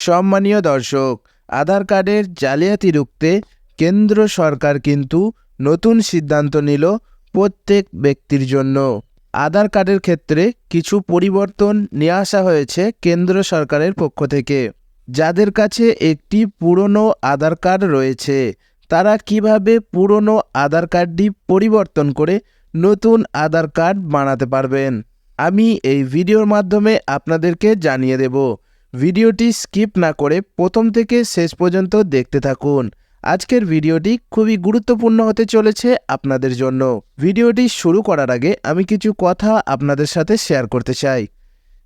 সম্মানীয় দর্শক, আধার কার্ডের জালিয়াতি রুখতে কেন্দ্র সরকার কিন্তু নতুন সিদ্ধান্ত নিল প্রত্যেক ব্যক্তির জন্য। আধার কার্ডের ক্ষেত্রে কিছু পরিবর্তন নিয়ে আসা হয়েছে কেন্দ্র সরকারের পক্ষ থেকে। যাদের কাছে একটি পুরনো আধার কার্ড রয়েছে, তারা কীভাবে পুরনো আধার কার্ডটি পরিবর্তন করে নতুন আধার কার্ড বানাতে পারবেন? আমি এই ভিডিওর মাধ্যমে আপনাদেরকে জানিয়ে দেব। ভিডিওটি স্কিপ না করে প্রথম থেকে শেষ পর্যন্ত দেখতে থাকুন। আজকের ভিডিওটি খুবই গুরুত্বপূর্ণ হতে চলেছে আপনাদের জন্য। ভিডিওটি শুরু করার আগে আমি কিছু কথা আপনাদের সাথে শেয়ার করতে চাই।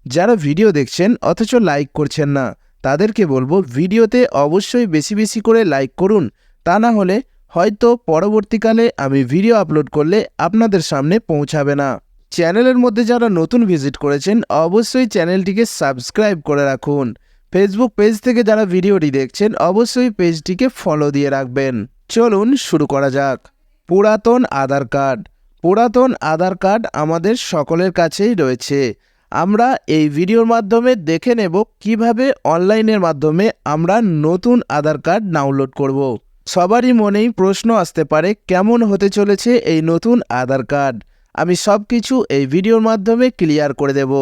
যারা ভিডিও দেখছেন অথচ লাইক করছেন না, তাদেরকে বলব ভিডিওতে অবশ্যই বেশি বেশি করে লাইক করুন। তা না হলে হয়তো পরবর্তীকালে আমি ভিডিও আপলোড করলে আপনাদের সামনে পৌঁছাবে না। চ্যানেলের মধ্যে যারা নতুন ভিজিট করেছেন, অবশ্যই চ্যানেলটিকে সাবস্ক্রাইব করে রাখুন। ফেসবুক পেজ থেকে যারা ভিডিওটি দেখছেন, অবশ্যই পেজটিকে ফলো দিয়ে রাখবেন। চলুন শুরু করা যাক। পুরাতন আধার কার্ড। পুরাতন আধার কার্ড আমাদের সকলের কাছেই রয়েছে। আমরা এই ভিডিওর মাধ্যমে দেখে নেব কীভাবে অনলাইনের মাধ্যমে আমরা নতুন আধার কার্ড ডাউনলোড করব। সবারই মনেই প্রশ্ন আসতে পারে, কেমন হতে চলেছে এই নতুন আধার কার্ড? আমি সব কিছু এই ভিডিওর মাধ্যমে ক্লিয়ার করে দেব।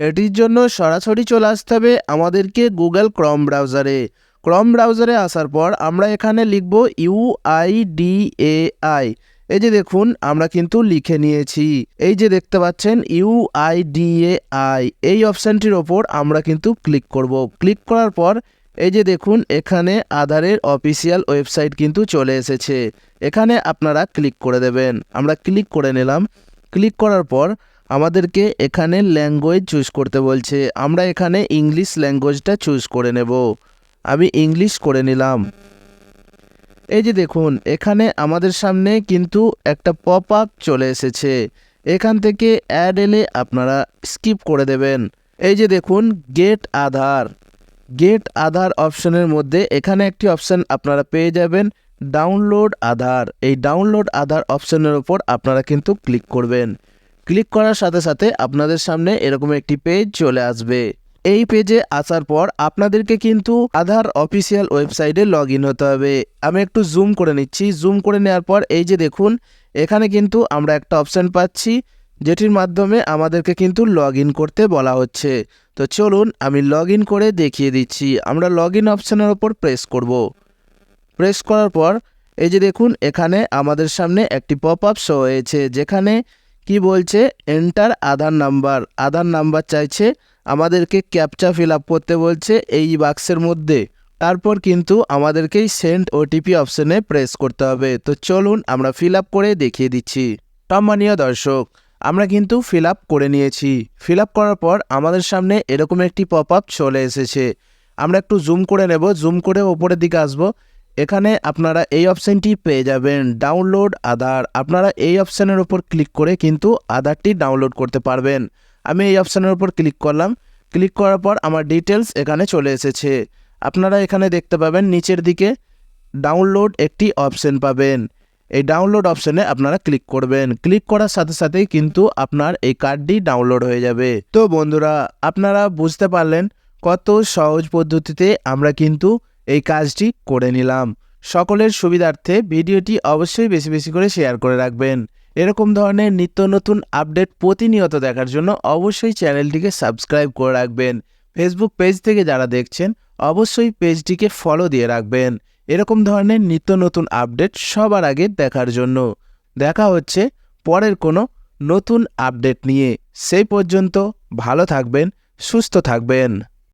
এটির জন্য সরাসরি চলে আসতে হবে আমাদেরকে গুগল ক্রম ব্রাউজারে। ক্রম ব্রাউজারে আসার পর আমরা এখানে লিখব ইউআইডিএআই এই যে দেখুন, আমরা কিন্তু লিখে নিয়েছি। এই যে দেখতে পাচ্ছেন ইউআইডিএআই এই অপশানটির ওপর আমরা কিন্তু ক্লিক করব। ক্লিক করার পর এই যে দেখুন, এখানে আধারের অফিসিয়াল ওয়েবসাইট কিন্তু চলে এসেছে। এখানে আপনারা ক্লিক করে দেবেন। আমরা ক্লিক করে নিলাম। ক্লিক করার পর আমাদেরকে এখানে ল্যাঙ্গুয়েজ চুজ করতে বলছে। আমরা এখানে ইংলিশ ল্যাঙ্গুয়েজটা চুজ করে নেব। আমি ইংলিশ করে নিলাম। এই যে দেখুন, এখানে আমাদের সামনে কিন্তু একটা পপ আপ চলে এসেছে। এখান থেকে অ্যাড এলে আপনারা স্কিপ করে দেবেন। এই যে দেখুন গেট আধার। গেট আধার অপশনের মধ্যে এখানে একটি অপশন আপনারা পেয়ে যাবেন ডাউনলোড আধার এই ডাউনলোড আধার অপশনের ওপর আপনারা কিন্তু ক্লিক করবেন। ক্লিক করার সাথে সাথে আপনাদের সামনে এরকম একটি পেজ চলে আসবে। এই পেজে আসার পর আপনাদেরকে কিন্তু আধার অফিসিয়াল ওয়েবসাইটে লগ ইন হতে হবে। আমি একটু জুম করে নিচ্ছি। জুম করে নেওয়ার পর এই যে দেখুন, এখানে কিন্তু আমরা একটা অপশান পাচ্ছি। যেটির মাধ্যমে আমাদেরকে কিন্তু লগ করতে বলা হচ্ছে। তো চলুন আমি লগ করে দেখিয়ে দিচ্ছি। আমরা লগ ইন অপশানের ওপর প্রেস করব। প্রেস করার পর এই যে দেখুন, এখানে আমাদের সামনে একটি পপ আপ শো হয়েছে, যেখানে কি বলছে? Enter Aadhaar number Aadhaar number চাইছে আমাদেরকে ক্যাপচা ফিল আপ করতে বলছে এই বাক্সের মধ্যে। তারপর কিন্তু আমাদেরকেই সেন্ড ওটিপি অপশনে প্রেস করতে হবে। তো চলুন আমরা ফিল আপ করে দেখিয়ে দিচ্ছি। সম্মানীয় দর্শক আমরা কিন্তু ফিল আপ করে নিয়েছি। ফিল আপ করার পর আমাদের সামনে এরকম একটি পপ আপ চলে এসেছে। আমরা একটু জুম করে নেব জুম করে ওপরের দিকে আসব। এখানে আপনারা এই অপশানটি পেয়ে যাবেন ডাউনলোড আধার আপনারা এই অপশানের ওপর ক্লিক করে কিন্তু আধারটি ডাউনলোড করতে পারবেন। আমি এই অপশানের ওপর ক্লিক করলাম। ক্লিক করার পর আমার ডিটেলস এখানে চলে এসেছে। আপনারা এখানে দেখতে পাবেন নিচের দিকে ডাউনলোড একটি অপশন পাবেন। এই ডাউনলোড অপশনে আপনারা ক্লিক করবেন। ক্লিক করার সাথে সাথেই কিন্তু আপনার এই কার্ডটি ডাউনলোড হয়ে যাবে। তো বন্ধুরা, আপনারা বুঝতে পারলেন কত সহজ পদ্ধতিতে আমরা কিন্তু এই কাজটি করে নিলাম। সকলের সুবিধার্থে ভিডিওটি অবশ্যই বেশি বেশি করে শেয়ার করে রাখবেন। এরকম ধরনের নিত্য নতুন আপডেট প্রতিনিয়ত দেখার জন্য অবশ্যই চ্যানেলটিকে সাবস্ক্রাইব করে রাখবেন। ফেসবুক পেজ থেকে যারা দেখছেন, অবশ্যই পেজটিকে ফলো দিয়ে রাখবেন। এরকম ধরনের নিত্য নতুন আপডেট সবার আগে দেখার জন্য। দেখা হচ্ছে পরের কোনো নতুন আপডেট নিয়ে। সেই পর্যন্ত ভালো থাকবেন, সুস্থ থাকবেন।